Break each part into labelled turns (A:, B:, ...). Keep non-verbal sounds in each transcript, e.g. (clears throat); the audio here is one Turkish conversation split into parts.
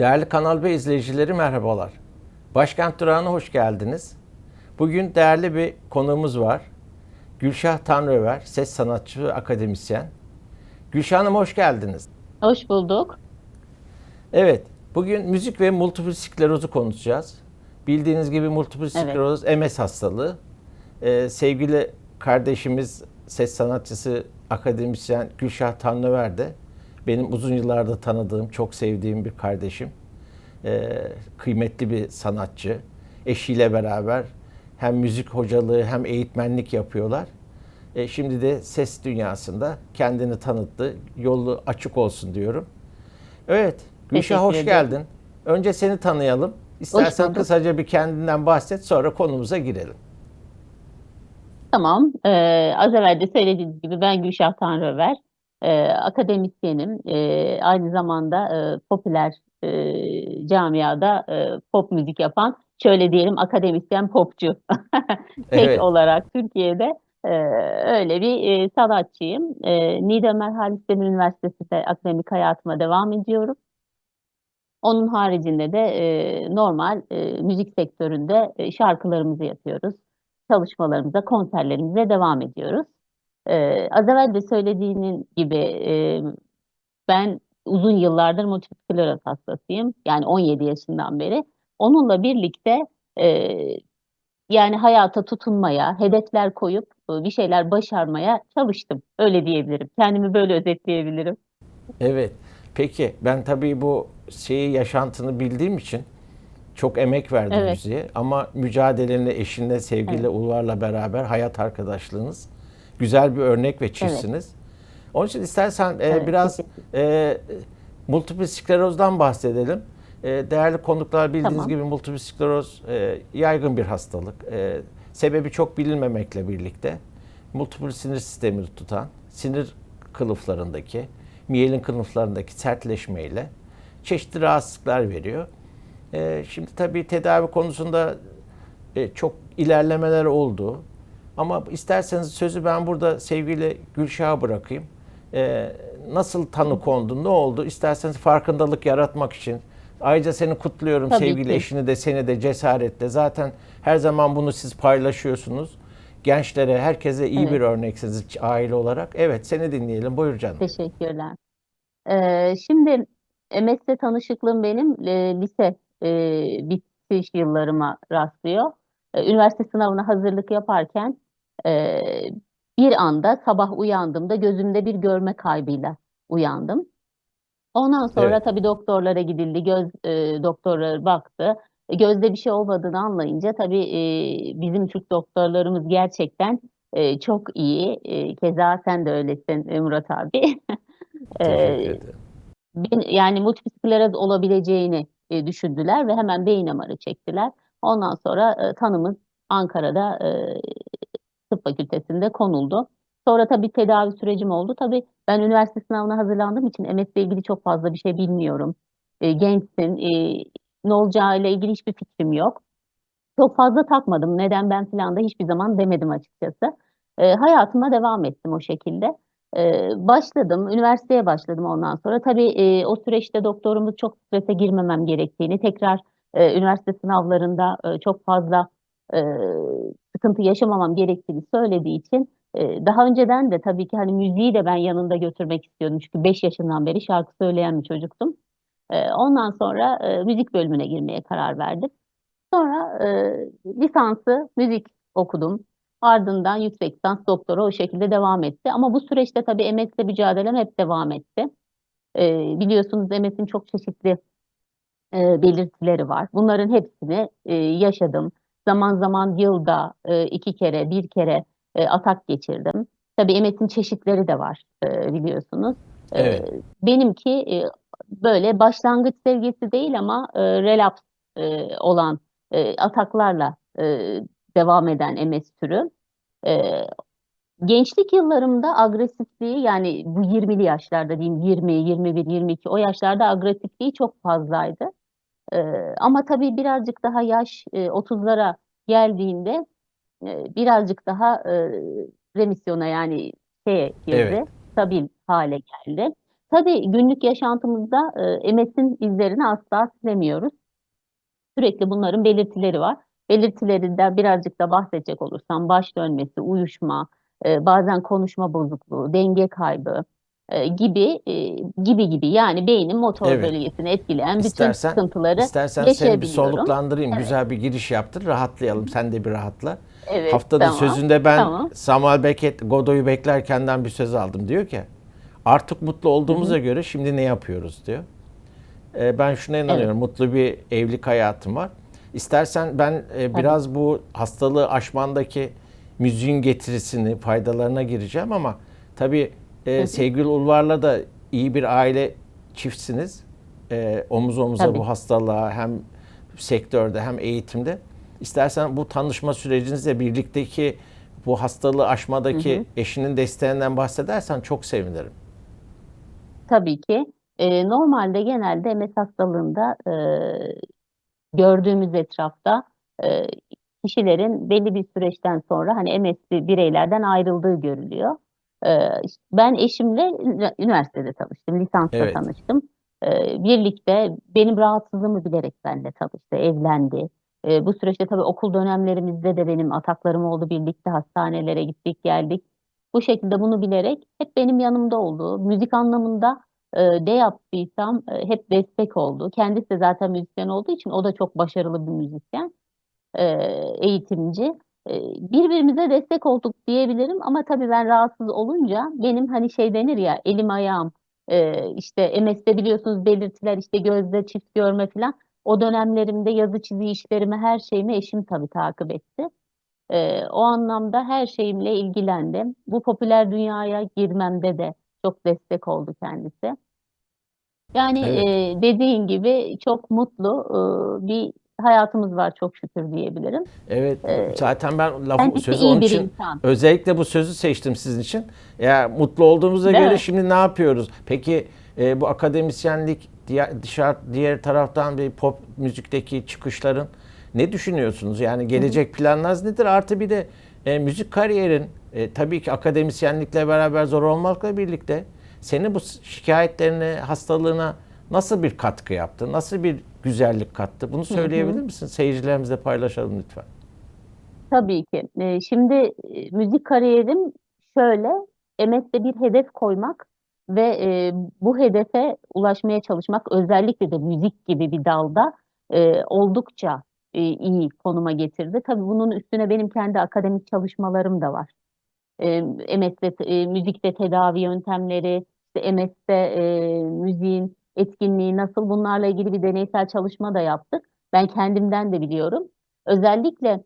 A: Değerli Kanal B izleyicileri merhabalar. Başkent Durağı'na hoş geldiniz. Bugün değerli bir konuğumuz var. Gülşah Tanrıver, ses sanatçı ve akademisyen. Gülşah Hanım hoş geldiniz.
B: Hoş bulduk.
A: Evet, bugün müzik ve multiple sklerozu konuşacağız. Bildiğiniz gibi multiple
B: Evet.
A: skleroz MS hastalığı. Ee, sevgili kardeşimiz, ses sanatçısı, akademisyen Gülşah Tanrıver de benim uzun yıllarda tanıdığım, çok sevdiğim bir kardeşim. Ee, kıymetli bir sanatçı. Eşiyle beraber hem müzik hocalığı hem eğitmenlik yapıyorlar. E, şimdi de ses dünyasında kendini tanıttı. Yolu açık olsun diyorum. Evet, Gülşah hoş geldin. Önce seni tanıyalım. İstersen kısaca bir kendinden bahset, sonra konumuza girelim.
B: Tamam. Ee, az evvel de söylediğiniz gibi ben Gülşah Tanrıver. Ee, akademisyenim. Ee, aynı zamanda e, popüler e, camiada e, pop müzik yapan, şöyle diyelim akademisyen popçu. (laughs) Tek
A: Evet.
B: olarak Türkiye'de e, öyle bir e, sanatçıyım. E, Niğde Merhalis Demir Üniversitesi'nde akademik hayatıma devam ediyorum. Onun haricinde de e, normal e, müzik sektöründe e, şarkılarımızı yapıyoruz. Çalışmalarımıza, konserlerimize devam ediyoruz. E, az evvel de söylediğinin gibi e, ben uzun yıllardır multiple skleroz hastasıyım. Yani 17 yaşından beri. Onunla birlikte e, yani hayata tutunmaya, hedefler koyup e, bir şeyler başarmaya çalıştım. Öyle diyebilirim. Kendimi böyle özetleyebilirim.
A: Evet. Peki ben tabii bu şeyi yaşantını bildiğim için çok emek verdim
B: Evet.
A: müziğe ama mücadeleni eşinle sevgili
B: Evet.
A: Ulvar'la beraber hayat arkadaşlığınız güzel bir örnek ve çiftsiniz. Onun için istersen e,
B: Evet,
A: biraz e, multiple sklerozdan bahsedelim. E, değerli konuklar bildiğiniz
B: Tamam.
A: gibi multiple skleroz e, yaygın bir hastalık. E, sebebi çok bilinmemekle birlikte multiple sinir sistemini tutan, sinir kılıflarındaki, miyelin kılıflarındaki sertleşmeyle çeşitli rahatsızlıklar veriyor. E, şimdi tabii tedavi konusunda e, çok ilerlemeler oldu. Ama isterseniz sözü ben burada sevgili Gülşah'a bırakayım. E, nasıl tanı kondu, ne oldu? İsterseniz farkındalık yaratmak için. Ayrıca seni kutluyorum
B: Tabii
A: sevgili
B: ki.
A: eşini de seni de cesaretle. Zaten her zaman bunu siz paylaşıyorsunuz. Gençlere, herkese iyi
B: Evet.
A: bir örneksiniz aile olarak. Evet, seni dinleyelim. Buyur canım.
B: Teşekkürler. Ee, şimdi MS'le tanışıklığım benim e, lise e, bitiş yıllarıma rastlıyor. E, üniversite sınavına hazırlık yaparken e, bir anda sabah uyandığımda gözümde bir görme kaybıyla uyandım. Ondan sonra
A: Evet.
B: tabii doktorlara gidildi, göz e, doktorları baktı. E, Gözde bir şey olmadığını anlayınca tabii e, bizim Türk doktorlarımız gerçekten e, çok iyi. E, keza sen de öylesin e, Murat abi. (laughs) Bin- yani multiple skleroz olabileceğini e, düşündüler ve hemen beyin MR'ı çektiler. Ondan sonra e, tanımız Ankara'da e, tıp fakültesinde konuldu. Sonra tabii tedavi sürecim oldu. Tabii ben üniversite sınavına hazırlandığım için MS ile ilgili çok fazla bir şey bilmiyorum. E, gençsin, e, ne olacağıyla ilgili hiçbir fikrim yok. Çok fazla takmadım. Neden ben falan da hiçbir zaman demedim açıkçası. E, hayatıma devam ettim o şekilde. E, başladım, üniversiteye başladım ondan sonra. Tabii e, o süreçte doktorumuz çok strese girmemem gerektiğini, tekrar e, üniversite sınavlarında e, çok fazla e, sıkıntı yaşamamam gerektiğini söylediği için e, daha önceden de tabii ki hani müziği de ben yanında götürmek istiyordum. Çünkü 5 yaşından beri şarkı söyleyen bir çocuktum. E, ondan sonra e, müzik bölümüne girmeye karar verdim. Sonra lisansı müzik okudum. Ardından yüksek lisans doktora o şekilde devam etti. Ama bu süreçte tabii MS'le mücadelem hep devam etti. Biliyorsunuz MS'in çok çeşitli belirtileri var. Bunların hepsini yaşadım. Zaman zaman yılda e, iki kere, bir kere e, atak geçirdim. Tabii MS'in çeşitleri de var e, biliyorsunuz. E,
A: Evet.
B: benimki e, böyle başlangıç seviyesi değil ama e, relaps e, olan e, ataklarla e, devam eden MS türü. E, gençlik yıllarımda agresifliği yani bu 20'li yaşlarda diyeyim 20, 21, 22 o yaşlarda agresifliği çok fazlaydı. E, ama tabii birazcık daha yaş e, 30'lara geldiğinde e, birazcık daha e, remisyona yani şeye girdi,
A: Evet.
B: stabil hale geldi. Tabii günlük yaşantımızda e, MS'in izlerini asla silemiyoruz. Sürekli bunların belirtileri var. Belirtilerinden birazcık da bahsedecek olursam baş dönmesi, uyuşma, e, bazen konuşma bozukluğu, denge kaybı e, gibi e, gibi gibi yani beynin motor
A: Evet.
B: bölgesini etkileyen bütün
A: İstersen-
B: sıkıntıları
A: İstersen seni bir soluklandırayım, güzel bir giriş yaptır, rahatlayalım. Sen de bir rahatla.
B: Evet,
A: Haftada
B: tamam,
A: sözünde ben
B: tamam.
A: Samuel Beckett Godoy'u beklerkenden bir söz aldım. Diyor ki artık mutlu olduğumuza göre şimdi ne yapıyoruz diyor. Ee, ben şuna inanıyorum. Mutlu bir evlilik hayatım var. İstersen ben e, biraz bu hastalığı aşmandaki müziğin getirisini, faydalarına gireceğim ama tabii e, sevgili Ulvar'la da iyi bir aile çiftsiniz. E, omuz omuza
B: Tabii.
A: bu hastalığa hem sektörde hem eğitimde. İstersen bu tanışma sürecinizle birlikteki bu hastalığı aşmadaki eşinin desteğinden bahsedersen çok sevinirim.
B: Tabii ki. Ee, normalde genelde MS hastalığında e, gördüğümüz etrafta e, kişilerin belli bir süreçten sonra hani MS'li bireylerden ayrıldığı görülüyor. Ee, ben eşimle üniversitede tanıştım, lisansta
A: Evet.
B: tanıştım. Ee, birlikte benim rahatsızlığımı bilerek benimle tanıştı, evlendi. Ee, bu süreçte tabii okul dönemlerimizde de benim ataklarım oldu, birlikte hastanelere gittik, geldik. Bu şekilde bunu bilerek hep benim yanımda oldu. Müzik anlamında ne yaptıysam e, hep destek oldu. Kendisi de zaten müzisyen olduğu için o da çok başarılı bir müzisyen, e, eğitimci. Birbirimize destek olduk diyebilirim ama tabii ben rahatsız olunca benim hani şey denir ya elim ayağım e, işte MS'de biliyorsunuz belirtiler işte gözde çift görme falan. O dönemlerimde yazı çizi işlerimi her şeyimi eşim tabii takip etti. O anlamda her şeyimle ilgilendim. Bu popüler dünyaya girmemde de çok destek oldu kendisi. Yani
A: Evet.
B: e, dediğin gibi çok mutlu e, bir hayatımız var çok şükür diyebilirim.
A: Evet, zaten ben lafı
B: Kendisi
A: sözü onun için
B: insan.
A: özellikle bu sözü seçtim sizin için. Ya mutlu olduğumuza
B: Değil
A: göre
B: mi?
A: şimdi ne yapıyoruz? Peki e, bu akademisyenlik diğer dışarı diğer taraftan bir pop müzikteki çıkışların ne düşünüyorsunuz? Yani gelecek planlarınız nedir? Artı bir de e, müzik kariyerin e, tabii ki akademisyenlikle beraber zor olmakla birlikte senin bu şikayetlerine, hastalığına nasıl bir katkı yaptı? Nasıl bir güzellik kattı? Bunu söyleyebilir misin? Seyircilerimizle paylaşalım lütfen.
B: Tabii ki. Ee, şimdi e, müzik kariyerim şöyle, MS'de bir hedef koymak ve e, bu hedefe ulaşmaya çalışmak özellikle de müzik gibi bir dalda e, oldukça e, iyi konuma getirdi. Tabii bunun üstüne benim kendi akademik çalışmalarım da var. E, MS'de e, müzikte tedavi yöntemleri, işte MS'de e, müziğin etkinliği nasıl bunlarla ilgili bir deneysel çalışma da yaptık. Ben kendimden de biliyorum. Özellikle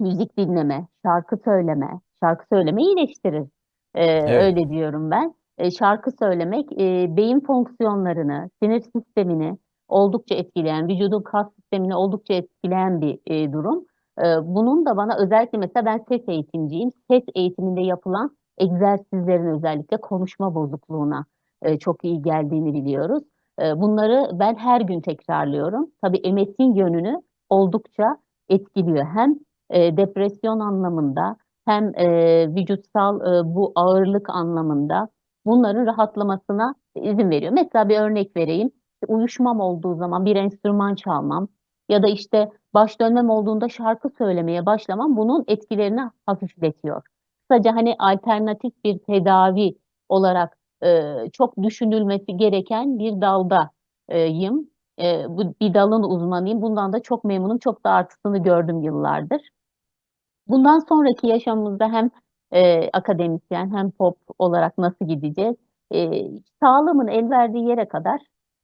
B: müzik dinleme, şarkı söyleme, şarkı söyleme iyileştirir. Ee, Öyle diyorum ben. Ee, şarkı söylemek e, beyin fonksiyonlarını, sinir sistemini oldukça etkileyen, vücudun kas sistemini oldukça etkileyen bir e, durum. Ee, bunun da bana özellikle mesela ben ses eğitimciyim. Ses eğitiminde yapılan egzersizlerin özellikle konuşma bozukluğuna e, çok iyi geldiğini biliyoruz. E, bunları ben her gün tekrarlıyorum. Tabii MS'in yönünü oldukça etkiliyor. Hem e, depresyon anlamında hem vücutsal bu ağırlık anlamında bunların rahatlamasına izin veriyor. Mesela bir örnek vereyim. Uyuşmam olduğu zaman bir enstrüman çalmam ya da işte baş dönmem olduğunda şarkı söylemeye başlamam bunun etkilerini hafifletiyor. Kısaca hani alternatif bir tedavi olarak e, çok düşünülmesi gereken bir daldayım. E, bu bir dalın uzmanıyım. Bundan da çok memnunum. Çok da artısını gördüm yıllardır. Bundan sonraki yaşamımızda hem e, akademisyen hem pop olarak nasıl gideceğiz? E, sağlığımın el verdiği yere kadar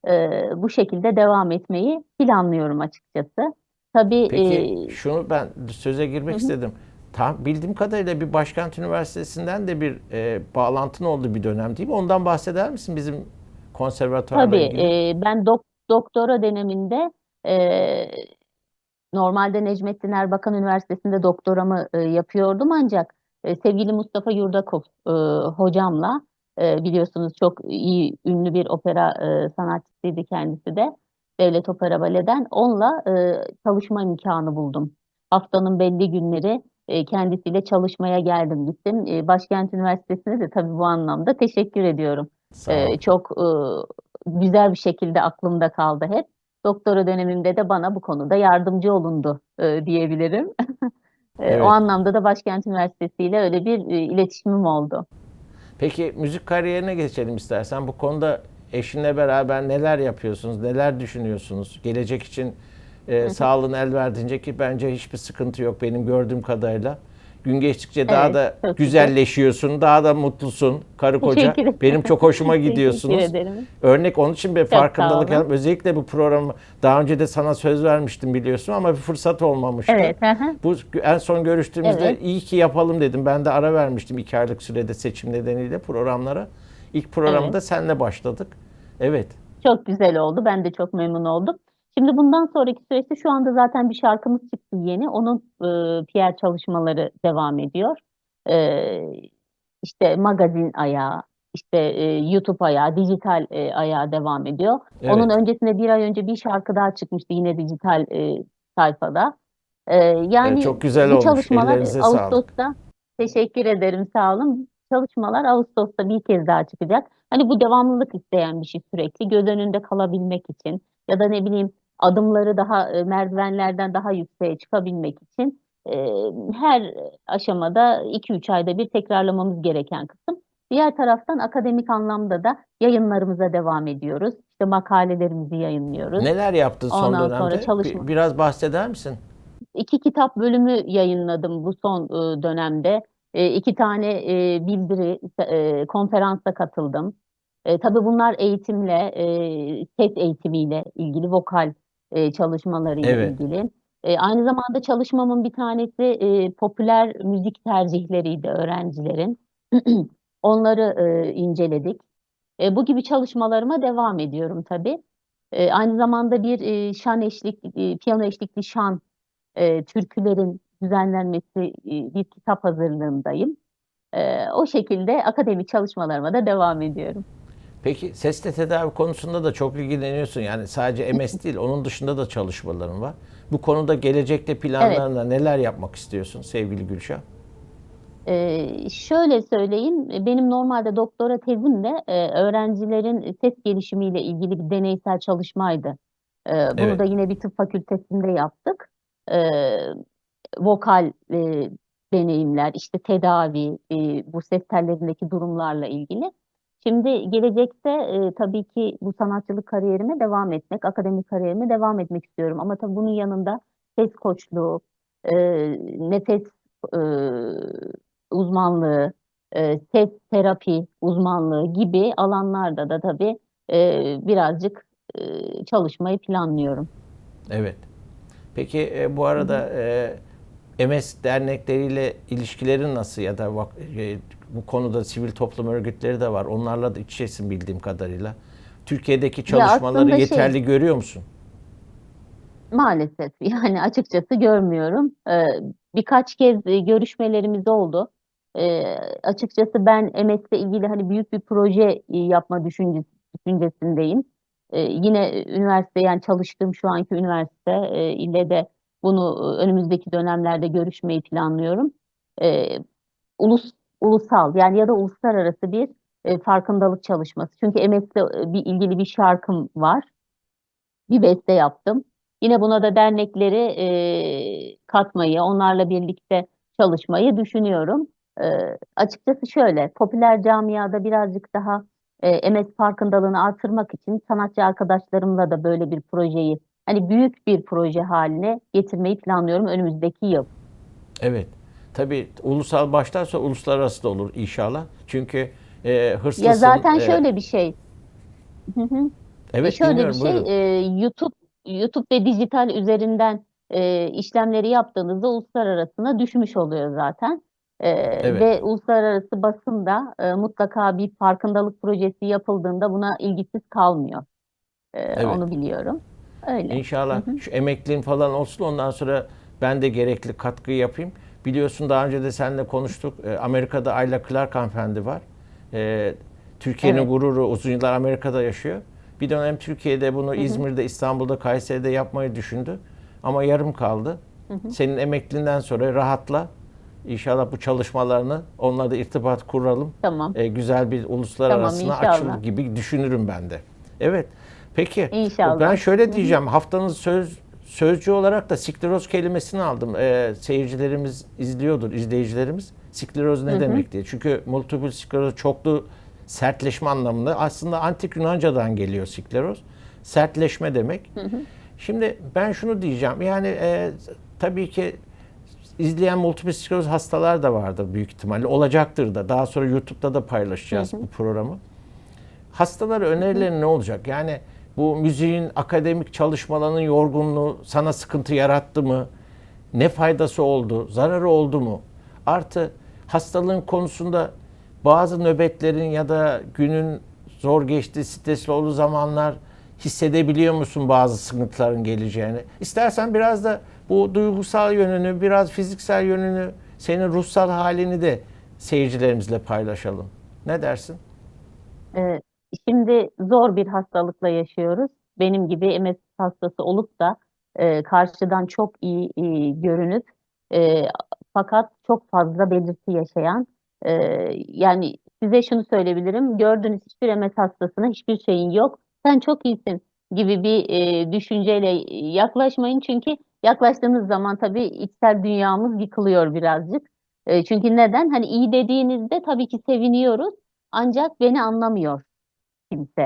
B: e, bu şekilde devam etmeyi planlıyorum açıkçası. Tabii
A: Peki
B: e,
A: şunu ben söze girmek istedim. Tam bildiğim kadarıyla bir Başkent Üniversitesi'nden de bir e, bağlantın olduğu bir dönem değil mi? Ondan bahseder misin bizim konservatuarla
B: tabii
A: ilgili?
B: e, ben dok- doktora döneminde e, Normalde Necmettin Erbakan Üniversitesi'nde doktoramı e, yapıyordum ancak e, sevgili Mustafa Yurdakul e, hocamla e, biliyorsunuz çok iyi ünlü bir opera e, sanatçısıydı kendisi de Devlet Opera Bale'den. Onunla e, çalışma imkanı buldum. Haftanın belli günleri e, kendisiyle çalışmaya geldim gittim. E, Başkent Üniversitesi'ne de tabii bu anlamda teşekkür ediyorum. Ee, çok e, güzel bir şekilde aklımda kaldı hep. Doktora dönemimde de bana bu konuda yardımcı olundu e, diyebilirim. (laughs) E,
A: Evet.
B: O anlamda da Başkent Üniversitesi ile öyle bir e, iletişimim oldu.
A: Peki müzik kariyerine geçelim istersen. Bu konuda eşinle beraber neler yapıyorsunuz, neler düşünüyorsunuz? Gelecek için e, sağlığın el verdiğince ki bence hiçbir sıkıntı yok benim gördüğüm kadarıyla. Gün geçtikçe daha
B: Evet,
A: da
B: çok
A: güzelleşiyorsun, daha da mutlusun karı koca. Benim çok hoşuma gidiyorsunuz. Örnek onun için bir
B: sağ
A: farkındalık yaptım. Özellikle bu programı daha önce de sana söz vermiştim biliyorsun ama bir fırsat olmamıştı.
B: Evet.
A: Bu en son görüştüğümüzde
B: Evet.
A: iyi ki yapalım dedim. Ben de ara vermiştim iki aylık sürede seçim nedeniyle programlara. İlk programda
B: Evet.
A: senle başladık. Evet.
B: Çok güzel oldu. Ben de çok memnun oldum. Şimdi bundan sonraki süreçte şu anda zaten bir şarkımız çıktı yeni. Onun e, PR çalışmaları devam ediyor. E, işte magazin ayağı, işte e, YouTube ayağı, dijital e, ayağı devam ediyor.
A: Evet.
B: Onun öncesinde bir ay önce bir şarkı daha çıkmıştı yine dijital e, sayfada. E, yani
A: Evet, çok güzel
B: bu
A: olmuş.
B: çalışmalar
A: Ellerinize sağlık.
B: Ağustos'ta teşekkür ederim sağ olun. Çalışmalar Ağustos'ta bir kez daha çıkacak. Hani bu devamlılık isteyen bir şey sürekli göz önünde kalabilmek için ya da ne bileyim adımları daha e, merdivenlerden daha yükseğe çıkabilmek için e, her aşamada 2-3 ayda bir tekrarlamamız gereken kısım. Diğer taraftan akademik anlamda da yayınlarımıza devam ediyoruz. İşte makalelerimizi yayınlıyoruz.
A: Neler yaptın son
B: Ondan
A: dönemde?
B: sonra çalışma.
A: biraz bahseder misin?
B: İki kitap bölümü yayınladım bu son e, dönemde. İki tane bildiri, konferansa katıldım. Tabii bunlar eğitimle, ses eğitimiyle ilgili, vokal e, çalışmalarıyla
A: Evet.
B: ilgili. E, aynı zamanda çalışmamın bir tanesi e, popüler müzik tercihleriydi öğrencilerin. (clears throat) Onları e, inceledik. E, bu gibi çalışmalarıma devam ediyorum tabii. E, aynı zamanda bir e, şan eşlik, e, piyano eşlikli şan e, türkülerin düzenlenmesi e, bir kitap hazırlığındayım. E, o şekilde akademik çalışmalarıma da devam ediyorum.
A: Peki sesle tedavi konusunda da çok ilgileniyorsun. Yani sadece MS değil, onun dışında da çalışmaların var. Bu konuda gelecekte planlarında neler yapmak istiyorsun sevgili Gülşah?
B: E, şöyle söyleyeyim, benim normalde doktora tezim de e, öğrencilerin ses gelişimiyle ilgili bir deneysel çalışmaydı. E, bunu
A: Evet.
B: da yine bir tıp fakültesinde yaptık. E, vokal e, deneyimler, işte tedavi, e, bu ses tellerindeki durumlarla ilgili. Şimdi gelecekte e, tabii ki bu sanatçılık kariyerime devam etmek, akademik kariyerime devam etmek istiyorum. Ama tabii bunun yanında ses koçluğu, e, nefes e, uzmanlığı, e, ses terapi uzmanlığı gibi alanlarda da tabii e, birazcık e, çalışmayı planlıyorum.
A: Evet. Peki e, bu arada e, MS dernekleriyle ilişkilerin nasıl ya da e, bu konuda sivil toplum örgütleri de var. Onlarla da iç içesin bildiğim kadarıyla. Türkiye'deki çalışmaları
B: aslında şey-
A: yeterli görüyor musun?
B: Maalesef (laughs) yani açıkçası görmüyorum. Ee, birkaç kez e, görüşmelerimiz oldu. Ee, açıkçası ben MS'le ilgili hani büyük bir proje e, yapma düşüncesi, düşüncesindeyim. Ee, yine üniversite yani çalıştığım şu anki üniversite e, ile de bunu e, önümüzdeki dönemlerde görüşmeyi planlıyorum. Ee, ulus ulusal yani ya da uluslararası bir e, farkındalık çalışması. Çünkü MS'le e, bir ilgili bir şarkım var. Bir beste yaptım. Yine buna da dernekleri e, katmayı, onlarla birlikte çalışmayı düşünüyorum. E, açıkçası şöyle, popüler camiada birazcık daha e, MS farkındalığını artırmak için sanatçı arkadaşlarımla da böyle bir projeyi, hani büyük bir proje haline getirmeyi planlıyorum önümüzdeki yıl.
A: Evet. Tabii ulusal başlarsa uluslararası da olur inşallah. Çünkü e, hırslısın.
B: Ya zaten
A: e,
B: şöyle bir şey. Hı hı.
A: Evet
B: Şöyle bir şey,
A: buyurun.
B: e, YouTube YouTube ve dijital üzerinden e, işlemleri yaptığınızda uluslararasına düşmüş oluyor zaten. E,
A: Evet.
B: Ve uluslararası basında e, mutlaka bir farkındalık projesi yapıldığında buna ilgisiz kalmıyor. E,
A: Evet.
B: Onu biliyorum. Öyle.
A: İnşallah şu emekliliğin falan olsun ondan sonra ben de gerekli katkı yapayım. Biliyorsun daha önce de seninle konuştuk. Ee, Amerika'da Ayla Clark hanımefendi var. Ee, Türkiye'nin
B: Evet.
A: gururu uzun yıllar Amerika'da yaşıyor. Bir dönem Türkiye'de bunu İzmir'de, İstanbul'da, Kayseri'de yapmayı düşündü. Ama yarım kaldı. Senin emekliliğinden sonra rahatla İnşallah bu çalışmalarını onlarla irtibat kuralım.
B: Tamam.
A: E, güzel bir uluslararası
B: Tamam,
A: açılır gibi düşünürüm ben de. Evet. Peki.
B: İnşallah.
A: Ben şöyle diyeceğim. Haftanın söz sözcü olarak da skleroz kelimesini aldım. E, seyircilerimiz izliyordur, izleyicilerimiz. Skleroz ne demek diye. Çünkü multiple skleroz çoklu sertleşme anlamında. Aslında antik Yunanca'dan geliyor skleroz. Sertleşme demek. Şimdi ben şunu diyeceğim. Yani e, tabii ki izleyen multiple skleroz hastalar da vardır büyük ihtimalle. Olacaktır da. Daha sonra YouTube'da da paylaşacağız bu programı. Hastalara önerilerin ne olacak? Yani bu müziğin akademik çalışmalarının yorgunluğu sana sıkıntı yarattı mı? Ne faydası oldu? Zararı oldu mu? Artı hastalığın konusunda bazı nöbetlerin ya da günün zor geçtiği, stresli olduğu zamanlar hissedebiliyor musun bazı sıkıntıların geleceğini? İstersen biraz da bu duygusal yönünü, biraz fiziksel yönünü, senin ruhsal halini de seyircilerimizle paylaşalım. Ne dersin?
B: Ee, şimdi zor bir hastalıkla yaşıyoruz. Benim gibi MS hastası olup da e, karşıdan çok iyi, iyi görünüp e, fakat çok fazla belirti yaşayan e, yani size şunu söyleyebilirim. Gördüğünüz hiçbir MS hastasına hiçbir şeyin yok. Sen çok iyisin gibi bir e, düşünceyle yaklaşmayın. Çünkü yaklaştığınız zaman tabii içsel dünyamız yıkılıyor birazcık. E, çünkü neden? Hani iyi dediğinizde tabii ki seviniyoruz. Ancak beni anlamıyor kimse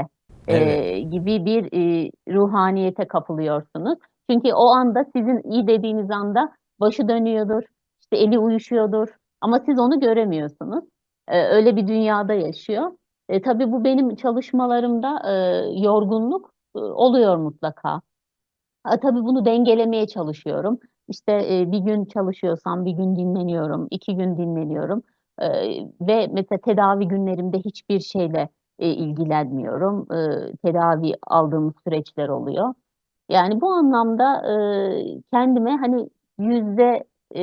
B: e,
A: Evet.
B: gibi bir e, ruhaniyete kapılıyorsunuz. Çünkü o anda sizin iyi dediğiniz anda başı dönüyordur, işte eli uyuşuyordur ama siz onu göremiyorsunuz. E, öyle bir dünyada yaşıyor. E, tabii bu benim çalışmalarımda e, yorgunluk e, oluyor mutlaka. Ha, tabii bunu dengelemeye çalışıyorum. İşte e, bir gün çalışıyorsam bir gün dinleniyorum, iki gün dinleniyorum. E, ve mesela tedavi günlerimde hiçbir şeyle e, ilgilenmiyorum. E, tedavi aldığım süreçler oluyor. Yani bu anlamda e, kendime hani yüzde e,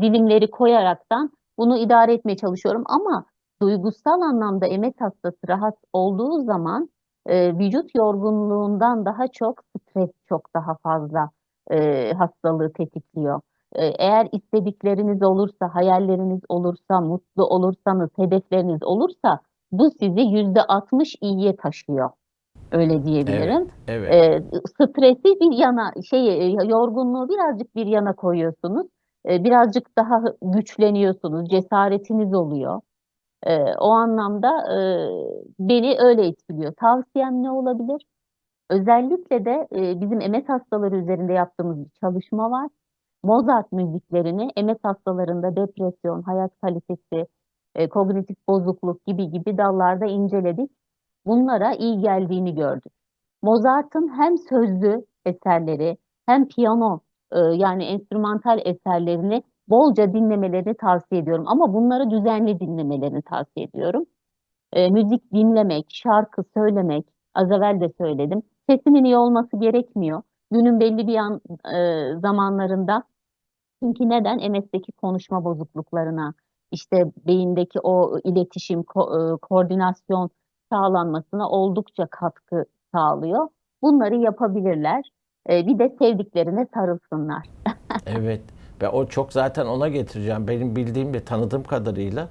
B: dilimleri koyaraktan bunu idare etmeye çalışıyorum. Ama duygusal anlamda MS hastası rahat olduğu zaman e, vücut yorgunluğundan daha çok stres çok daha fazla e, hastalığı tetikliyor. E, eğer istedikleriniz olursa, hayalleriniz olursa, mutlu olursanız, hedefleriniz olursa bu sizi yüzde 60 iyiye taşıyor. Öyle diyebilirim.
A: Evet.
B: E, stresi bir yana, şey, yorgunluğu birazcık bir yana koyuyorsunuz. E, birazcık daha güçleniyorsunuz, cesaretiniz oluyor. E, o anlamda e, beni öyle etkiliyor. Tavsiyem ne olabilir? Özellikle de e, bizim MS hastaları üzerinde yaptığımız bir çalışma var. Mozart müziklerini MS hastalarında depresyon, hayat kalitesi, e, kognitif bozukluk gibi gibi dallarda inceledik. Bunlara iyi geldiğini gördük. Mozart'ın hem sözlü eserleri hem piyano e, yani enstrümantal eserlerini bolca dinlemelerini tavsiye ediyorum. Ama bunları düzenli dinlemelerini tavsiye ediyorum. E, müzik dinlemek, şarkı söylemek, az evvel de söyledim. Sesinin iyi olması gerekmiyor. Günün belli bir an, e, zamanlarında çünkü neden? MS'deki konuşma bozukluklarına, işte beyindeki o iletişim, ko- e, koordinasyon sağlanmasına oldukça katkı sağlıyor. Bunları yapabilirler. E, bir de sevdiklerine sarılsınlar. (laughs)
A: Evet. Ve o çok zaten ona getireceğim. Benim bildiğim ve tanıdığım kadarıyla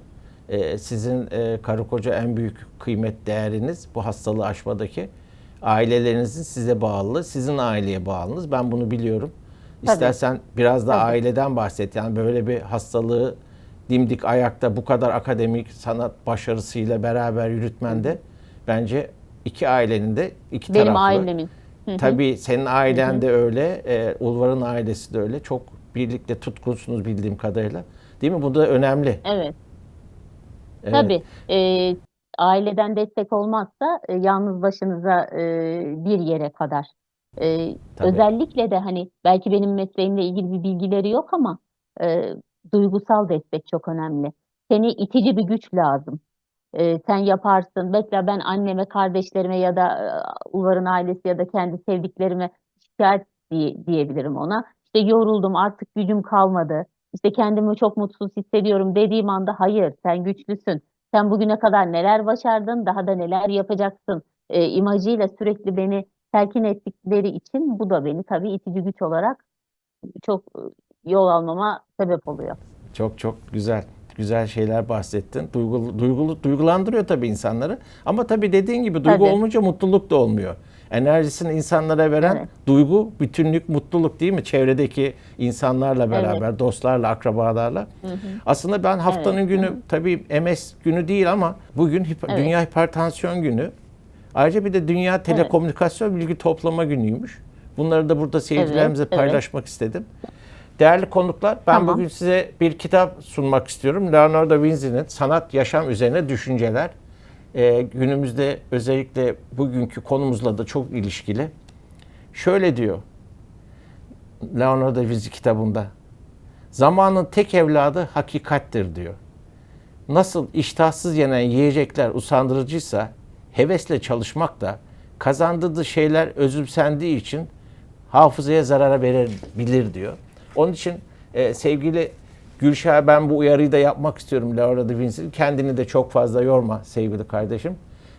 A: e, sizin e, karı koca en büyük kıymet değeriniz bu hastalığı aşmadaki ailelerinizin size bağlılığı, sizin aileye bağlılığınız. Ben bunu biliyorum.
B: Tabii.
A: İstersen biraz da
B: Tabii.
A: aileden bahset. Yani böyle bir hastalığı dimdik ayakta bu kadar akademik sanat başarısıyla beraber yürütmende bence iki ailenin de iki
B: Benim
A: taraflı.
B: ailemin.
A: Tabii senin ailen de öyle, e, Ulvar'ın ailesi de öyle. Çok birlikte tutkunsunuz bildiğim kadarıyla. Değil mi? Bu da önemli.
B: Evet.
A: Evet.
B: Tabii. e, aileden destek olmazsa e, yalnız başınıza e, bir yere kadar. E,
A: Tabii.
B: özellikle de hani belki benim mesleğimle ilgili bir bilgileri yok ama e, duygusal destek çok önemli. Seni itici bir güç lazım. E, sen yaparsın. Bekle ben anneme, kardeşlerime ya da e, Uvar'ın ailesi ya da kendi sevdiklerime şikayet diye, diyebilirim ona. İşte yoruldum, artık gücüm kalmadı. İşte kendimi çok mutsuz hissediyorum dediğim anda hayır, sen güçlüsün. Sen bugüne kadar neler başardın, daha da neler yapacaksın e, imajıyla sürekli beni telkin ettikleri için bu da beni tabii itici güç olarak çok e, yol almama sebep oluyor.
A: Çok çok güzel. Güzel şeyler bahsettin. Duygulu, duygulu, duygulandırıyor tabii insanları. Ama tabii dediğin gibi duygu
B: Tabii.
A: olmayınca mutluluk da olmuyor. Enerjisini insanlara veren
B: Evet.
A: duygu, bütünlük, mutluluk değil mi? Çevredeki insanlarla beraber, dostlarla, akrabalarla. Aslında ben haftanın
B: Evet,
A: günü tabii MS günü değil ama bugün hiper-
B: Evet.
A: Dünya Hipertansiyon Günü. Ayrıca bir de Dünya Telekomünikasyon Bilgi Toplama Günü'ymüş. Bunları da burada seyircilerimize
B: Evet, evet.
A: paylaşmak istedim. Değerli konuklar, ben
B: Tamam.
A: bugün size bir kitap sunmak istiyorum. Leonardo da Vinci'nin Sanat Yaşam Üzerine Düşünceler. Ee, günümüzde özellikle bugünkü konumuzla da çok ilişkili. Şöyle diyor Leonardo da Vinci kitabında. Zamanın tek evladı hakikattir diyor. Nasıl iştahsız yenen yiyecekler usandırıcıysa hevesle çalışmak da kazandığı şeyler özümsendiği için hafızaya zarara verebilir diyor. Onun için e, sevgili Gülşah ben bu uyarıyı da yapmak istiyorum Laura da Vinci. Kendini de çok fazla yorma sevgili kardeşim.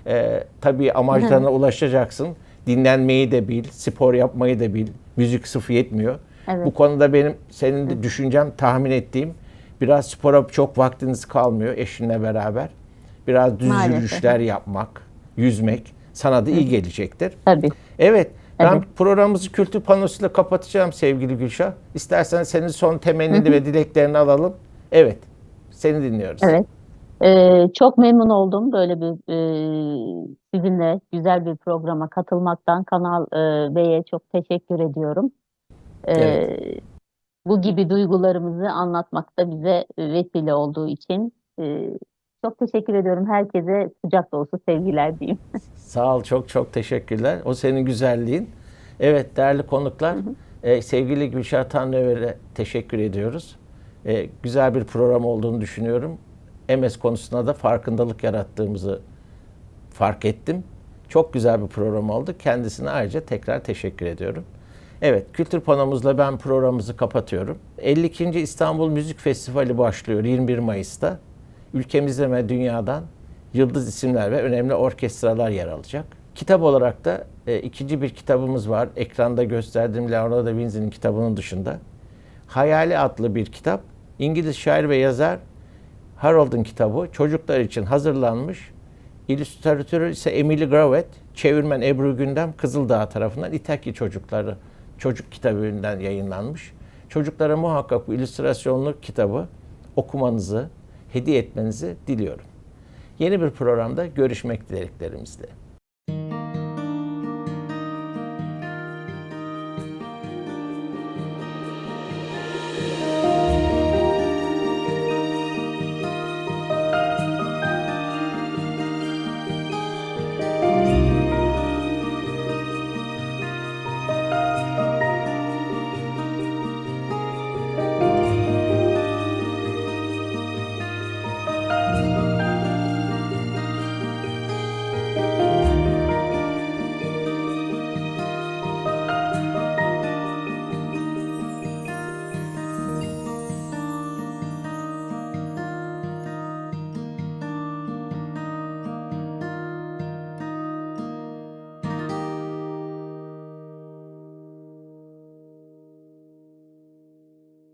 A: E, tabii amaclarına ulaşacaksın. Dinlenmeyi de bil, spor yapmayı da bil. Müzik sıfır yetmiyor.
B: Evet.
A: Bu konuda benim senin de düşüncem tahmin ettiğim biraz spora çok vaktiniz kalmıyor eşinle beraber. Biraz düz
B: Maalesef.
A: yürüyüşler yapmak, yüzmek sana da iyi gelecektir.
B: Tabii.
A: Evet. Ben
B: Evet.
A: programımızı kültür panosuyla kapatacağım sevgili Gülşah. İstersen senin son temennini ve dileklerini alalım. Evet. Seni dinliyoruz.
B: Evet. Ee, çok memnun oldum böyle bir e, sizinle güzel bir programa katılmaktan. Kanal e, B'ye çok teşekkür ediyorum. Ee,
A: Evet.
B: Bu gibi duygularımızı anlatmakta bize vesile olduğu için e, çok teşekkür ediyorum. Herkese sıcak dolusu sevgiler diyeyim. (laughs)
A: Sağ ol. Çok çok teşekkürler. O senin güzelliğin. Evet değerli konuklar. e, sevgili Gülşah Tanrıver'e teşekkür ediyoruz. E, güzel bir program olduğunu düşünüyorum. MS konusunda da farkındalık yarattığımızı fark ettim. Çok güzel bir program oldu. Kendisine ayrıca tekrar teşekkür ediyorum. Evet, Kültür Panomuzla ben programımızı kapatıyorum. 52. İstanbul Müzik Festivali başlıyor 21 Mayıs'ta. Ülkemizde ve dünyadan yıldız isimler ve önemli orkestralar yer alacak. Kitap olarak da e, ikinci bir kitabımız var. Ekranda gösterdiğim Leonardo da Vinci'nin kitabının dışında. Hayali adlı bir kitap. İngiliz şair ve yazar Harold'un kitabı çocuklar için hazırlanmış. İllüstratörü ise Emily Gravet, çevirmen Ebru Gündem Kızıldağ tarafından İtaki Çocukları çocuk kitabından yayınlanmış. Çocuklara muhakkak bu illüstrasyonlu kitabı okumanızı, hediye etmenizi diliyorum. Yeni bir programda görüşmek dileklerimizle.